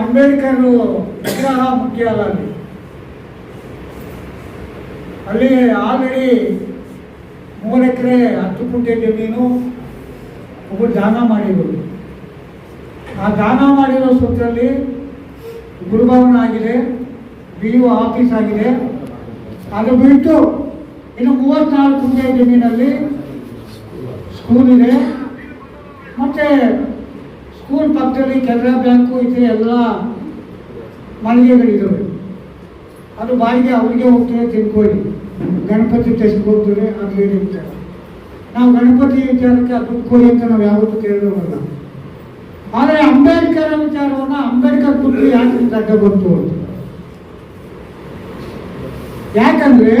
ಅಂಬೇಡ್ಕರ್ ವಿಗ್ರಹ ಮುಖ್ಯ ಅಲ್ಲ ಅಲ್ಲಿ. ಅಲ್ಲಿ ಆಲ್ರೆಡಿ ಮೂರು ಎಕರೆ ಹತ್ತು ಕುಂಟೆ ಜಮೀನು ಒಬ್ಬರು ದಾನ ಮಾಡಿರೋದು ಆ ದಾನ ಮಾಡಿರೋ ಸುತ್ತಲ್ಲಿ ಗುರುಭವನ ಆಗಿದೆ ಬಿ ಯು ಆಫೀಸ್ ಆಗಿದೆ. ಅದು ಬಿಟ್ಟು ಇನ್ನು ಮೂವತ್ನಾಲ್ಕು ಕುಂಟೆ ಜಮೀನಲ್ಲಿ ಸ್ಕೂಲ್ ಇದೆ. ಮತ್ತೆ ಸ್ಕೂಲ್ ಪಕ್ಕದಲ್ಲಿ ಕೆನರಾ ಬ್ಯಾಂಕು ಇದೆ, ಎಲ್ಲ ಮಳಿಗೆಗಳಿದ್ದಾವೆ ಅದು ಬಾಯಿಗೆ ಅವರಿಗೆ ಹೋಗ್ತಾರೆ ತಿನ್ಕೊಳ್ಳಿ. ಗಣಪತಿ ಟೆಸ್ಟ್ ಹೋಗ್ತದೆ, ಅದು ಹೇಳಿರ್ತಾರೆ ನಾವು ಗಣಪತಿ ವಿಚಾರಕ್ಕೆ ಅದು ದುಡ್ಡು ಕೊಡಿ ಅಂತ ನಾವು ಯಾವತ್ತೂ ಕೇಳಿದವಲ್ಲ ಆದರೆ ಅಂಬೇಡ್ಕರ್ ವಿಚಾರವನ್ನು ಅಂಬೇಡ್ಕರ್ ಪುತ್ರಿ ಯಾಕೆ ದಡ್ಡ ಬಂತು ಅಂತ. ಯಾಕಂದ್ರೆ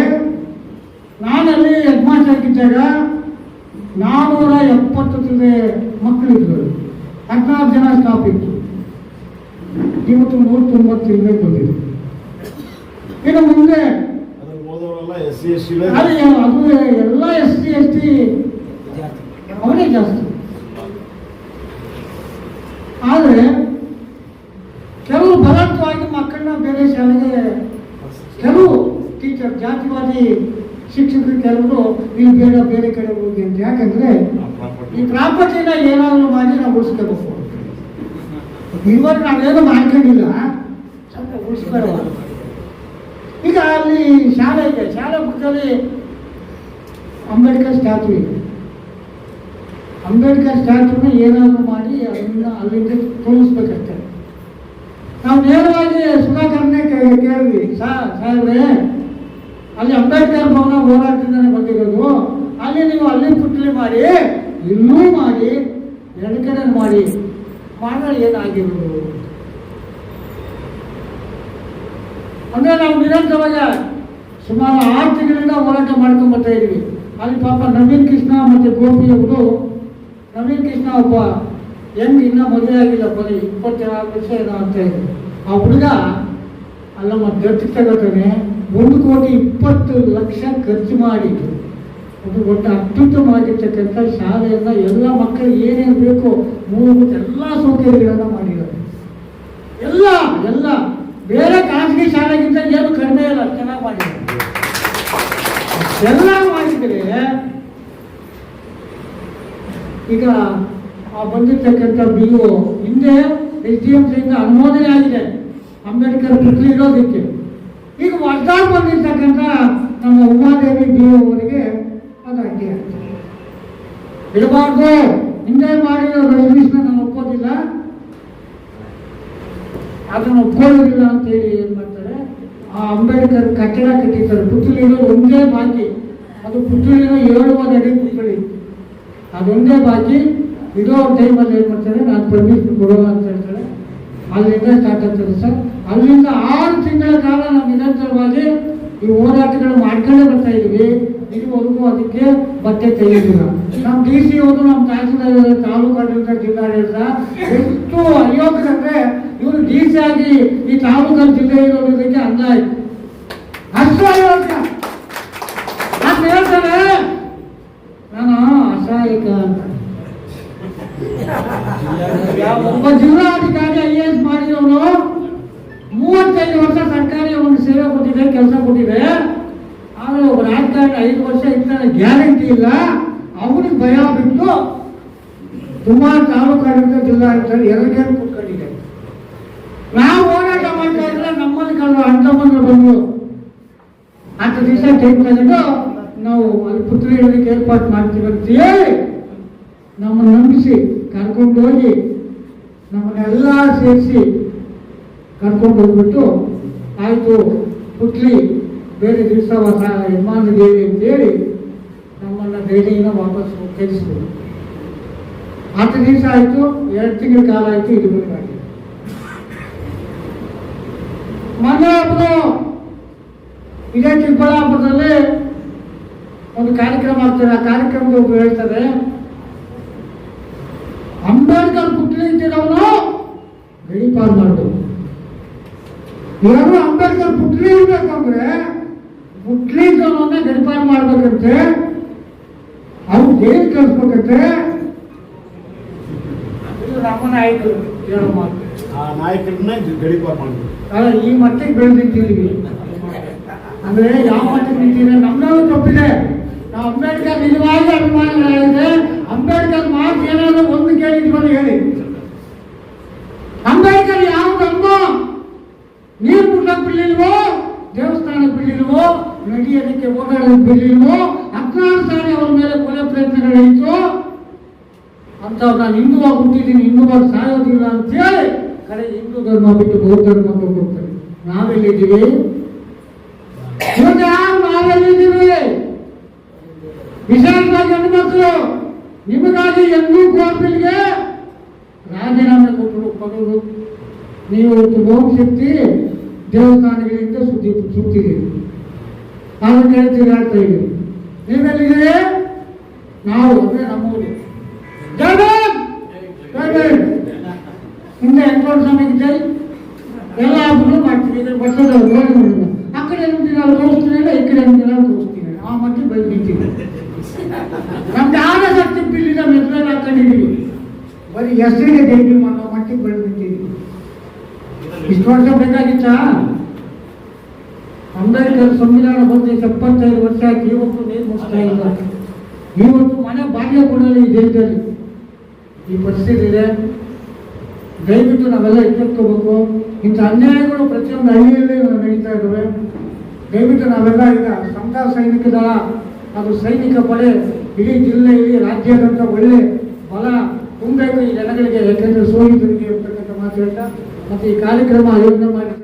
ನಾನಲ್ಲಿ ಹೆಡ್ ಮಾಸ್ಟರ್ ಇದ್ದಾಗ ನಾನೂರ ಎಪ್ಪತ್ತು ಮಕ್ಕಳಿದ್ರು ಹದಿನಾರು ಜನ ಸ್ಟಾಫ್ ಇತ್ತು. ಇವತ್ತು ನೂರ ತೊಂಬತ್ತು ಇಲ್ಲೇ ಬಂದಿದೆ. ಇನ್ನು ಮುಂದೆ ಅದು ಅದು ಎಲ್ಲ ಎಸ್ ಸಿ ಎಸ್ ಟಿ ಅವರೇ ಜಾಸ್ತಿ. ಆದರೆ ಕೆಲವು ಬಲವಂತವಾಗಿ ಮಕ್ಕಳನ್ನ ಬೇರೆ ಶಾಲೆಗೆ ಕೆಲವು ಟೀಚರ್ ಜಾತಿವಾದಿ ಶಿಕ್ಷಕರು ಕೆಲವರು, ನೀವು ಬೇಡ, ಬೇರೆ ಕಡೆ ಹೋಗಿ ಅಂತ. ಯಾಕಂದ್ರೆ ಈ ಪ್ರಾಪರ್ಟಿನ ಏನಾದ್ರು ಮಾಡಿ ನಾವು ಉಳಿಸ್ಕೋಬೇಕು. ಇವಾಗ ನಾವೇನು ಮಾಡ್ಕೊಂಡಿಲ್ಲ. ಸ್ವಲ್ಪ ಉಳಿಸ್ಕೊಳ್ಳೋ ಈಗ ಅಲ್ಲಿ ಶಾಲೆ ಇದೆ. ಶಾಲೆ ಪಕ್ಕದಲ್ಲಿ ಅಂಬೇಡ್ಕರ್ ಸ್ಟ್ಯಾಚು ಇದೆ. ಅಂಬೇಡ್ಕರ್ ಸ್ಟ್ಯಾಚುನ ಏನಾದರೂ ಮಾಡಿ ಅದನ್ನ ಅಲ್ಲಿಂದ ತೋರಿಸ್ಬೇಕಷ್ಟೇ. ನಾವು ನೇರವಾಗಿ ಸುಧಾಕರ್ನೇ ಕೇಳಿದ್ವಿ. ಸಾಹೇಬ್ರೆ ಅಲ್ಲಿ ಅಂಬೇಡ್ಕರ್ ಭವನ ಹೋರಾಟದಿಂದನೇ ಬಂದಿರೋದು ಅಲ್ಲಿ ನೀವು ಅಲ್ಲಿ ಪುಟ್ಲಿ ಮಾಡಿ, ಇಲ್ಲೂ ಮಾಡಿ ಎರಡು ಕಡೆ ಮಾಡಿ ಮಾಡಿದ್ರೆ ಏನಾಗಿರೋದು? ಅಂದ್ರೆ ನಾವು ನಿರಂತರವಾಗಿ ಸುಮಾರು ಆರು ತಿಂಗಳಿಂದ ಹೋರಾಟ ಮಾಡ್ಕೊಂಡ್ ಬರ್ತಾ ಇದೀವಿ. ಅಲ್ಲಿ ಪಾಪ ನವೀನ್ ಕೃಷ್ಣ ಮತ್ತೆ ಗೋಪಿ ಅವರು, ನವೀನ್ ಕೃಷ್ಣ ಒಬ್ಬ ಹೆಂಗ್ ಇನ್ನ ಮದುವೆ ಆಗಿಲ್ಲ, ಬರೀ ಇಪ್ಪತ್ತೆರಡು ವರ್ಷ ಏನೋ ಅಂತ ಇದ್ರು ಆ ಹುಡುಗ ಅಲ್ಲಮ್ಮ ದತ್ತು ತಗೋತಾನೆ. ಒಂದು ಕೋಟಿ ಇಪ್ಪತ್ತು ಲಕ್ಷ ಖರ್ಚು ಮಾಡಿದ್ದು ಒಂದು ಒಟ್ಟು ಅತ್ಯುತ್ತಮವಾಗಿರ್ತಕ್ಕಂಥ ಶಾಲೆಯನ್ನ ಎಲ್ಲ ಮಕ್ಕಳಿಗೆ ಏನೇನು ಬೇಕೋ ಮೂಲಭೂತ ಎಲ್ಲ ಸೌಕರ್ಯಗಳನ್ನ ಮಾಡಿದ್ದಾರೆ. ಎಲ್ಲ ಎಲ್ಲ. ಬೇರೆ ಖಾಸಗಿ ಶಾಲೆಗಿಂತ ಏನು ಕಡಿಮೆ ಇಲ್ಲ, ಚೆನ್ನಾಗಿ ಮಾಡಿದ್ದಾರೆ. ಎಲ್ಲ ಮಾಡಿದ್ರೆ ಈಗ ಆ ಬಂದಿರ್ತಕ್ಕಂಥ ಬಿ ಒ ಹಿಂದೆ ಎಸ್ ಡಿ ಎಂ ಸಿಯಿಂದ ಅನುಮೋದನೆ ಆಗಿದೆ. ಅಂಬೇಡ್ಕರ್ ಪುತ್ರಿ ಇರೋದಕ್ಕೆ ಈಗ ವರ್ಗಾಲ್ ಬಂದಿರ್ತಕ್ಕಂಥ ನಮ್ಮ ಉಮಾದೇವಿ ಡಿ ಅವರಿಗೆ ಅದು ಅಡ್ಡಿ ಆಗ್ತದೆ ಹಿಂದೆ ಮಾಡಿರೋ ಇಂಗ್ಲೀಷ್ನ ನಾನು ಒಪ್ಪೋದಿಲ್ಲ ಅದನ್ನು ಒಪ್ಕೊಳ್ಳೋದಿಲ್ಲ ಅಂತ ಹೇಳಿ ಏನ್ ಮಾಡ್ತಾರೆ? ಆ ಅಂಬೇಡ್ಕರ್ ಕಟ್ಟಡ ಕಟ್ಟಿದ್ದಾರೆ ಪುತ್ತೂರಿನ ಒಂದೇ ಬಾಕಿ. ಅದು ಪುತ್ತೂರಿನ ಏಳುವರೆ ಅಡಿ ಕುತ್ಕೊಳ್ಳಿ ಅದೊಂದೇ ಬಾಕಿ. ಇಡೋ ಟೈಮಲ್ಲಿ ಏನ್ ಮಾಡ್ತಾರೆ? ನಾನು ಪರ್ಮಿಷನ್ ಕೊಡೋಣ ಅಂತ ಹೇಳ್ತಾರೆ. ಅಲ್ಲಿಂದ ಸ್ಟಾರ್ಟ್ ಆಗ್ತದೆ ಸರ್. ಅಲ್ಲಿಂದ ಆರು ತಿಂಗಳ ಕಾಲ ನಾವು ನಿರಂತರವಾಗಿ ಈ ಹೋರಾಟಗಳು ಮಾಡ್ಕೊಂಡೇ ಬರ್ತಾ ಇದೀವಿ ಇದುವರೆಗೂ ಅದಕ್ಕೆ ಬಟ್ಟೆ ತೆಗೆದಿಲ್ಲ. ನಮ್ಮ ಡಿ ಸಿ ಅವರು ನಮ್ಮ ತಹಸೀಲ್ದಾರ್ ತಾಲೂಕು ಆಡಳಿತ ಜಿಲ್ಲಾಡಳಿತ ಎಷ್ಟು ಅಯೋಗ್ಯರಂದ್ರೆ ಇವರು ಡಿ ಸಿ ಆಗಿ ಈ ತಾಲೂಕಲ್ಲಿ ಜಿಲ್ಲೆ ಇರೋದಕ್ಕೆ ಅಂದ ಆಯ್ತು. ಅಷ್ಟು ಅಯೋಗ್ಯ. ನಾನು ಹೇಳ್ತಾರೆ ನಾನು ಅಸಹಾಯಕ ಅಂತ. ಒಬ್ಬ ಜಿಲ್ಲಾಧಿಕಾರಿ ಐ ಎಸ್ ಮಾಡಿದವನು ಮೂವತ್ತೈದು ವರ್ಷ ಸರ್ಕಾರಿ ಒಂದು ಸೇವೆ ಕೊಟ್ಟಿದೆ, ಕೆಲಸ ಕೊಟ್ಟಿದೆ. ಆಮೇಲೆ ಒಬ್ಬ ರಾಜಕಾರಣಿ ಐದು ವರ್ಷ ಇರ್ತಾನೆ ಗ್ಯಾರಂಟಿ ಇಲ್ಲ. ಅವನಿಗೆ ಭಯ ಬಿಟ್ಟು ಸುಮಾರು ತಾಲೂಕು ಆಡಳಿತ ಜಿಲ್ಲಾಡಳಿತ ಎರಡೇ ಕೂತ್ಕೊಂಡಿದೆ ನಾವು ಹೋರಾಟ ಮಾಡ್ತಾ ಇದ್ರೆ ನಮ್ಮಲ್ಲಿ ಕಳೆದ ಅಣ್ಣಮ್ಮಂದ್ರು ಬಂದು ಹತ್ತು ದಿವಸ ಟೈಮ್ ನಾವು ಅಲ್ಲಿ ಪುತ್ರಿ ಇಡೋದಕ್ಕೆ ಏರ್ಪಾಟ್ ಮಾಡ್ತೀವಿ ಅಂತ ಹೇಳಿ ನಮ್ಮನ್ನು ನಂಬಿಸಿ ಕರ್ಕೊಂಡು ಹೋಗಿ ನಮ್ಮನ್ನೆಲ್ಲ ಸೇರಿಸಿ ಕರ್ಕೊಂಡು ಹೋಗ್ಬಿಟ್ಟು, ಆಯಿತು, ಪುತ್ಲಿ, ಬೇರೆ ದಿವಸ ಹೊಸ ಯಜಮಾನ ದೇವಿ ಅಂತೇಳಿ ನಮ್ಮನ್ನು ದೆಹಲಿಯಿಂದ ವಾಪಸ್ ಕಳಿಸಿದ್ರು. ಹತ್ತು ದಿವಸ ಆಯಿತು, ಎರಡು ತಿಂಗಳ ಕಾಲ ಆಯಿತು ಇದು ಮಾಡಿ ಮೊನ್ನೆ ಹಬ್ಬ ಇದೇ ಚಿಕ್ಕಬಳ್ಳಾಪುರದಲ್ಲಿ ಒಂದು ಕಾರ್ಯಕ್ರಮ ಆಗ್ತದೆ. ಆ ಕಾರ್ಯಕ್ರಮದ ಒಬ್ಬರು ಹೇಳ್ತಾರೆ ಅಂಬೇಡ್ಕರ್ ಪುತ್ರಿ ಇಟ್ಟಿರೋನು ಗಡಿಪಾರು ಮಾಡಬೇಕು ಯಾರು ಅಂಬೇಡ್ಕರ್ ಪುತ್ರಿ ಇರ್ಬೇಕಂದ್ರೆ ಪುತ್ರಿ ಇದ್ದವನ್ನ ಗಡಿಪಾರು ಮಾಡ್ಬೇಕಂತೆ. ಅವ್ರು ಜೈಲ್ ಕಳಿಸ್ಬೇಕಂತೆ. ಇದು ನಮ್ಮ ನಾಯಕರು ಹೇಳೋ ಮಾತು. ಆ ನಾಯಕರನ್ನ ಗಡಿಪ ಮಾಡಿದ್ರು ಅಲ್ಲ ಈ ಮಟ್ಟಿಗೆ ಬೆಳೆದಿದ್ದೀವಿ ಅಂದ್ರೆ ಯಾವ ಮಟ್ಟಿಗೆ ನಿಂತಿದೆ ನಮ್ಮಲ್ಲೂ ತಪ್ಪಿದೆ. ನಾವು ಅಂಬೇಡ್ಕರ್ ನಿಜವಾಗಿ ಅಭಿಮಾನಿಗಳಾಗಿದೆ ಅಂಬೇಡ್ಕರ್ ಮಾತು ಏನಾದ್ರು ಕೇಳಿದ್ವಲ್ಲ ಹೇಳಿ. ಅಂಬೇಡ್ಕರ್ ಯಾವುದಮ್ಮ ನೀರು ಕುಡ್ಲಕ್ಕೆ ಬಿಡ್ಲಿಲ್ವೋ? ದೇವಸ್ಥಾನಕ್ಕೆ ಬಿಡ್ಲಿಲ್ವೋ? ನಡಿಯೋದಕ್ಕೆ ಓಡಾಡೋದಕ್ಕೆ ಬಿಡ್ಲಿಲ್ವೋ? ಹದಿನಾರು ಸಾರಿ ಅವ್ರ ಮೇಲೆ ಕೊಲೆ ನಡೆಯಿತು ಅಂತ ನಾನು ಹಿಂದುವಾಗಿ ಹುಟ್ಟಿದ್ದೀನಿ ಹಿಂದುವಾಗಿ ಸಾಯೋದಿಲ್ಲ ಅಂತೇಳಿ ಕರೆ ಹಿಂದೂ ಧರ್ಮ ಬಿಟ್ಟು ಬೌದ್ಧ ಧರ್ಮಕ್ಕೆ ಹೋಗ್ತಾರೆ. ನಾವೆಲ್ಲಿದ್ದೀವಿ? ನಾವೆಲ್ಲಿದ್ದೀವಿ? ವಿಶಾಲವಾಗಿ ಹೆಣ್ಣು ಹೆಣ್ಮಕ್ಳು ನಿಮಗಾಗಿ ಎಂದೂ ಗೋಪಿಲ್ಗೆ ರಾಜೀನಾಮೆ ಕೊಟ್ಟರು ಕೊಡೋದು ನೀವು ಶಕ್ತಿ ದೇವಸ್ಥಾನಗಳಿಂದ ಸುದ್ದಿ ಸುತ್ತಿದ್ದೀರಿ ನಾನು ಕೇಳ್ತೀವಿ ಅಂತ ಇದ್ದೀವಿ ನೀವೆಲ್ಲಿದ್ದೀರಿ? ನಾವು ಅಂದ್ರೆ ನಮ್ಮೂರು! ಹಿಂದೆ ಎಂಟೋಳು ಸಮಯಕ್ಕೆ ಜೈ ಎಲ್ಲ ಹಬ್ಬಗಳು ಮಾಡ್ತೀವಿ ಇದ್ರ ಅವ್ರು ನೋಡಿ ನೋಡಿಲ್ಲ. ಆ ಕಡೆ ಒಂದು ದಿನ ತೋರಿಸ್ತೀನಿ ಈ ಕಡೆ ಒಂದು ನಾವು ತೋರಿಸ್ತೀನಿ ಆ ಮಟ್ಟಿಗೆ ಬೈಕ್ ನಿಂತೀವಿ ನಮ್ಗೆ ಹಾಕೊಂಡಿದ್ದೀವಿ ಬರೀ ಹೆಸರಿಗೆ ದೇವಿ ಮಾಡೋ ಮಟ್ಟಿಗೆ ಬೆಳೆದು ನಿಂತೀವಿ ಇಷ್ಟು ವರ್ಷ ಬೇಕಾಗಿತ್ತಾ? ಅಂಬೇಡ್ಕರ್ ಸಂವಿಧಾನ ಬಂದು ಎಪ್ಪತ್ತೈದು ವರ್ಷ ಆಗಿ ಇವತ್ತು ನೀರು ಮುಗಿಸ್ತಾ ಇಲ್ಲ. ಇವತ್ತು ಮನೆ ಬಾಲ್ಯ ಕೊಡಲಿ ಈ ದೇಶದಲ್ಲಿ. ಈ ಪರಿಸ್ಥಿತಿ ಇದೆ. ದಯವಿಟ್ಟು ನಾವೆಲ್ಲ ಎಚ್ಚೆತ್ಕೋಬೇಕು ಇಂಥ ಅನ್ಯಾಯಗಳು ಪ್ರತಿಯೊಂದು ಹಳ್ಳಿಯಲ್ಲಿ ನಡೀತಾ ಇದ್ದಾವೆ. ದಯವಿಟ್ಟು ನಾವೆಲ್ಲ ಈಗ ಸಂಘ ಸೈನಿಕ ದಳ ಅದು ಸೈನಿಕ ಪಡೆ ಇಡೀ ಜಿಲ್ಲೆ, ಇಡೀ ರಾಜ್ಯಾದ್ಯಂತ ಒಳ್ಳೆ ಬಲ ತುಂಬಬೇಕು ಈ ಜನಗಳಿಗೆ ಯಾಕೆಂದ್ರೆ ಸೋಲಿತರಿಗೆ ಇರ್ತಕ್ಕಂಥ ಮಾತು ಹೇಳ್ತಾ ಮತ್ತು ಈ ಕಾರ್ಯಕ್ರಮ ಆಯೋಜನೆ ಮಾಡಿ